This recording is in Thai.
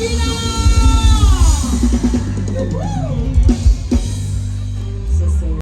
กีฬา